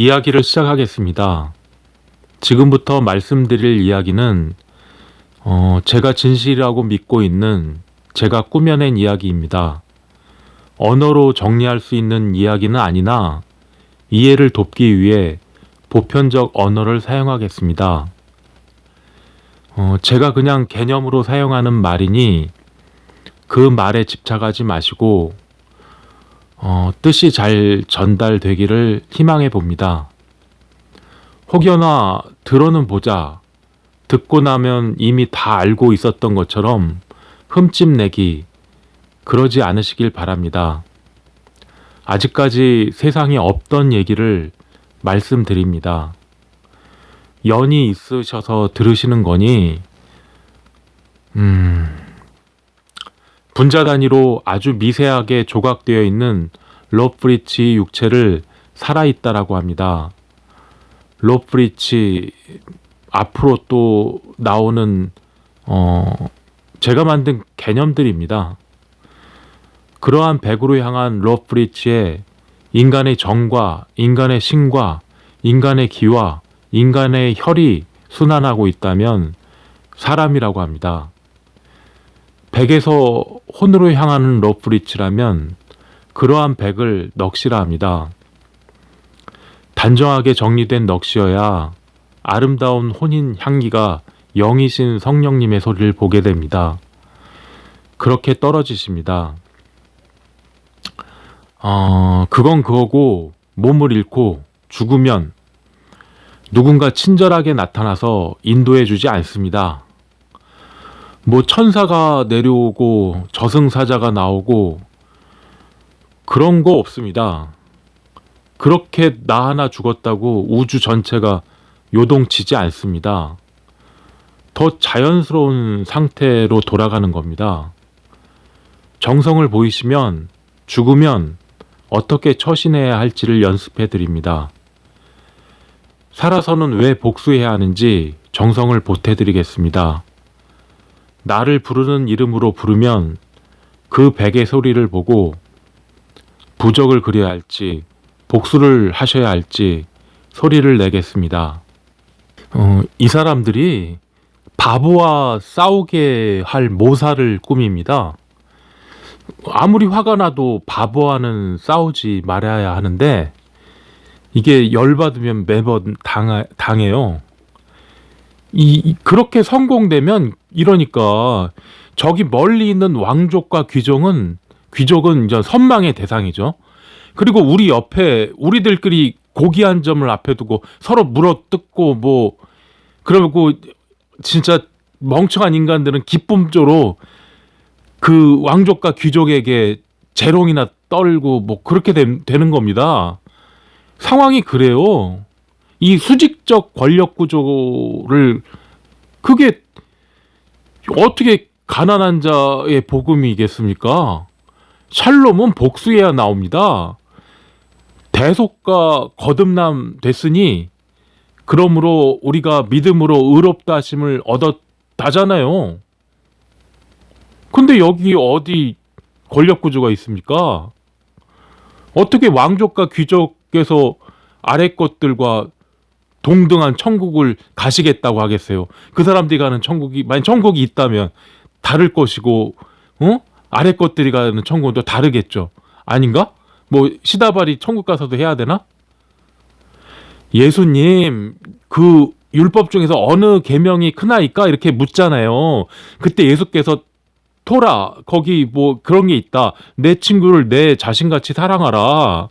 이야기를 시작하겠습니다. 지금부터 말씀드릴 이야기는 어, 제가 진실이라고 믿고 있는 제가 꾸며낸 이야기입니다. 언어로 정리할 수 있는 이야기는 아니나 이해를 돕기 위해 보편적 언어를 사용하겠습니다. 어, 제가 그냥 개념으로 사용하는 말이니 그 말에 집착하지 마시고 어, 뜻이 잘 전달되기를 희망해 봅니다. 혹여나 들어는 보자, 듣고 나면 이미 다 알고 있었던 것처럼 흠집 내기, 그러지 않으시길 바랍니다. 아직까지 세상에 없던 얘기를 말씀드립니다. 연이 있으셔서 들으시는 거니, 음, 분자 단위로 아주 미세하게 조각되어 있는 로프리치 육체를 살아있다라고 합니다. 로프리치 앞으로 또 나오는 어 제가 만든 개념들입니다. 그러한 백으로 향한 로프리치에 인간의 정과 인간의 신과 인간의 기와 인간의 혈이 순환하고 있다면 사람이라고 합니다. 백에서 혼으로 향하는 러프리치라면 그러한 백을 넋이라 합니다. 단정하게 정리된 넋이어야 아름다운 혼인 향기가 영이신 성령님의 소리를 보게 됩니다. 그렇게 떨어지십니다. 어, 그건 그거고 몸을 잃고 죽으면 누군가 친절하게 나타나서 인도해 주지 않습니다. 뭐 천사가 내려오고 저승사자가 나오고 그런 거 없습니다. 그렇게 나 하나 죽었다고 우주 전체가 요동치지 않습니다. 더 자연스러운 상태로 돌아가는 겁니다. 정성을 보이시면 죽으면 어떻게 처신해야 할지를 연습해 드립니다. 살아서는 왜 복수해야 하는지 정성을 보태 드리겠습니다. 나를 부르는 이름으로 부르면 그 백의 소리를 보고 부적을 그려야 할지 복수를 하셔야 할지 소리를 내겠습니다. 어, 이 사람들이 바보와 싸우게 할 모사를 꾸밉니다. 아무리 화가 나도 바보와는 싸우지 말아야 하는데 이게 열받으면 매번 당하, 당해요. 이 그렇게 성공되면 이러니까 저기 멀리 있는 왕족과 귀족은 귀족은 이제 선망의 대상이죠. 그리고 우리 옆에 우리들끼리 고기 한 점을 앞에 두고 서로 물어뜯고 뭐 그러고 진짜 멍청한 인간들은 기쁨조로 그 왕족과 귀족에게 재롱이나 떨고 뭐 그렇게 되, 되는 겁니다. 상황이 그래요. 이 수직적 권력 구조를 그게 어떻게 가난한 자의 복음이겠습니까? 샬롬은 복수해야 나옵니다. 대속과 거듭남 됐으니 그러므로 우리가 믿음으로 의롭다 하심을 얻었다잖아요. 근데 여기 어디 권력 구조가 있습니까? 어떻게 왕족과 귀족께서 아래 것들과 동등한 천국을 가시겠다고 하겠어요. 그 사람들이 가는 천국이 만약 천국이 있다면 다를 것이고 어? 아래 것들이 가는 천국은 또 다르겠죠. 아닌가? 뭐 시다발이 천국 가서도 해야 되나? 예수님 그 율법 중에서 어느 계명이 크나이까 이렇게 묻잖아요. 그때 예수께서 토라 거기 뭐 그런 게 있다. 내 친구를 내 자신같이 사랑하라.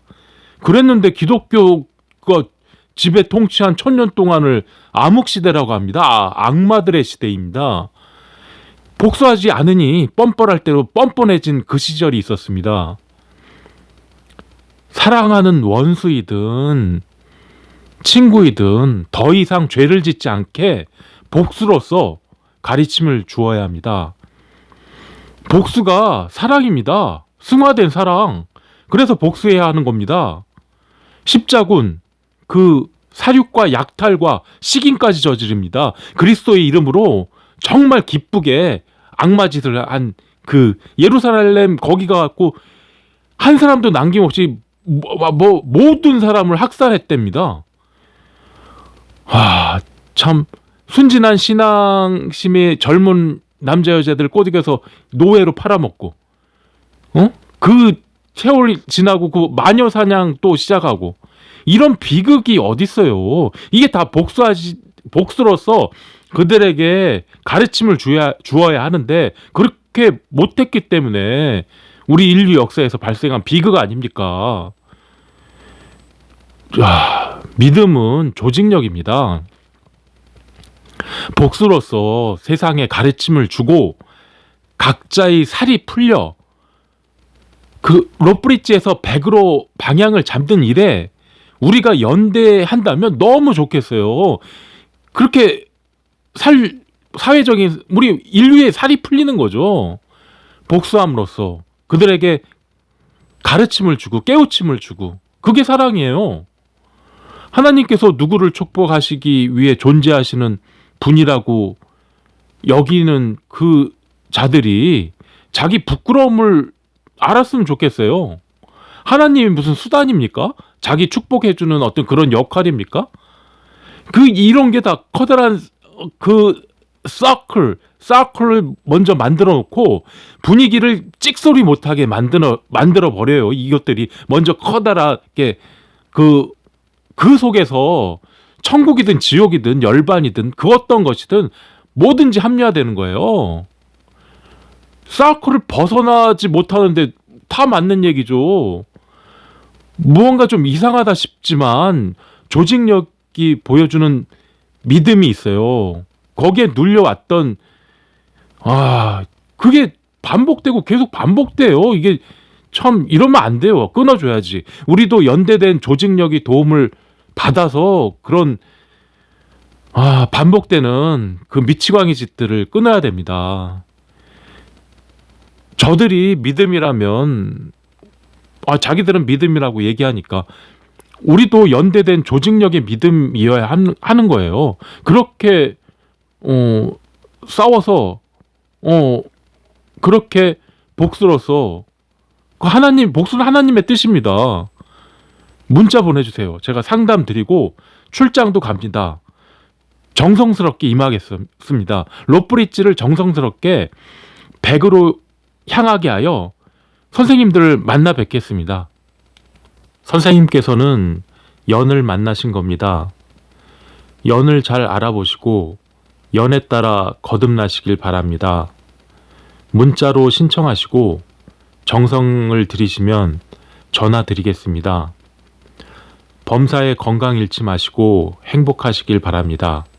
그랬는데 기독교가 집에 통치한 천년 동안을 암흑시대라고 합니다. 아, 악마들의 시대입니다. 복수하지 않으니 뻔뻔할 대로 뻔뻔해진 그 시절이 있었습니다. 사랑하는 원수이든 친구이든 더 이상 죄를 짓지 않게 복수로서 가르침을 주어야 합니다. 복수가 사랑입니다. 승화된 사랑. 그래서 복수해야 하는 겁니다. 십자군, 그 사륙과 약탈과 식인까지 저지릅니다. 그리스도의 이름으로 정말 기쁘게 악마짓을 한 그 예루살렘 거기 가 갖고 한 사람도 남김없이 뭐, 뭐 모든 사람을 학살했답니다. 아, 참 순진한 신앙심의 젊은 남자 여자들 꼬드겨서 노예로 팔아먹고, 어? 그 세월이 지나고 그 마녀 사냥 또 시작하고 이런 비극이 어딨어요. 이게 다 복수하지 복수로서 그들에게 가르침을 주야, 주어야 하는데 그렇게 못했기 때문에 우리 인류 역사에서 발생한 비극 아닙니까? 아, 믿음은 조직력입니다. 복수로서 세상에 가르침을 주고 각자의 살이 풀려 그 로브리지에서 100으로 방향을 잡는 일에 우리가 연대한다면 너무 좋겠어요. 그렇게 살 사회적인 우리 인류의 살이 풀리는 거죠. 복수함으로써 그들에게 가르침을 주고 깨우침을 주고 그게 사랑이에요. 하나님께서 누구를 축복하시기 위해 존재하시는 분이라고 여기는 그 자들이 자기 부끄러움을 알았으면 좋겠어요. 하나님이 무슨 수단입니까? 자기 축복해주는 어떤 그런 역할입니까? 그 이런 게 다 커다란 그 서클, 서클을 먼저 만들어 놓고 분위기를 찍소리 못하게 만들어 만들어 버려요. 이것들이 먼저 커다랗게 그 그 속에서 천국이든 지옥이든 열반이든 그 어떤 것이든 뭐든지 합리화되는 거예요. 서클을 벗어나지 못하는데 다 맞는 얘기죠. 무언가 좀 이상하다 싶지만 조직력이 보여주는 믿음이 있어요. 거기에 눌려왔던 아 그게 반복되고 계속 반복돼요. 이게 참 이러면 안 돼요. 끊어줘야지. 우리도 연대된 조직력이 도움을 받아서 그런 아 반복되는 그 미치광이 짓들을 끊어야 됩니다. 저들이 믿음이라면 아 자기들은 믿음이라고 얘기하니까 우리도 연대된 조직력의 믿음이어야 하는, 거예요. 그렇게 어 싸워서 어 그렇게 복수로서 그 하나님 복수는 하나님의 뜻입니다. 문자 보내주세요. 제가 상담 드리고 출장도 갑니다. 정성스럽게 임하겠습니다. 로브리지를 정성스럽게 100으로 향하게 하여 선생님들을 만나 뵙겠습니다. 선생님께서는 연을 만나신 겁니다. 연을 잘 알아보시고 연에 따라 거듭나시길 바랍니다. 문자로 신청하시고 정성을 들이시면 전화 드리겠습니다. 범사에 건강 잃지 마시고 행복하시길 바랍니다.